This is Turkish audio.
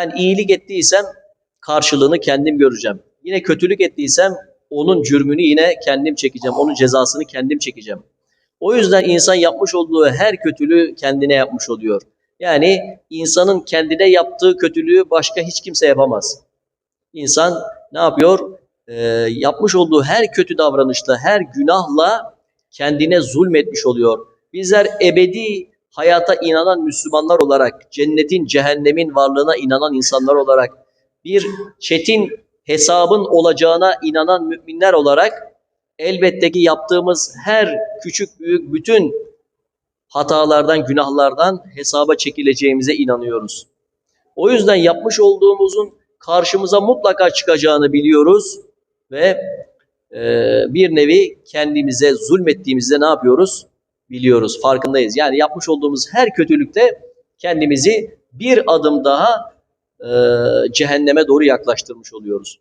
Ben iyilik ettiysem karşılığını kendim göreceğim. Yine kötülük ettiysem onun cürmünü yine kendim çekeceğim. Onun cezasını kendim çekeceğim. O yüzden insan yapmış olduğu her kötülüğü kendine yapmış oluyor. Yani insanın kendine yaptığı kötülüğü başka hiç kimse yapamaz. İnsan ne yapıyor? Ee, yapmış olduğu her kötü davranışla, her günahla kendine zulmetmiş oluyor. Bizler ebedi hayata inanan Müslümanlar olarak, cennetin, cehennemin varlığına inanan insanlar olarak, bir çetin hesabın olacağına inanan müminler olarak elbette ki yaptığımız her küçük büyük bütün hatalardan, günahlardan hesaba çekileceğimize inanıyoruz. O yüzden yapmış olduğumuzun karşımıza mutlaka çıkacağını biliyoruz ve e, bir nevi kendimize zulmettiğimizde ne yapıyoruz? Biliyoruz, farkındayız. Yani yapmış olduğumuz her kötülükte kendimizi bir adım daha e, cehenneme doğru yaklaştırmış oluyoruz.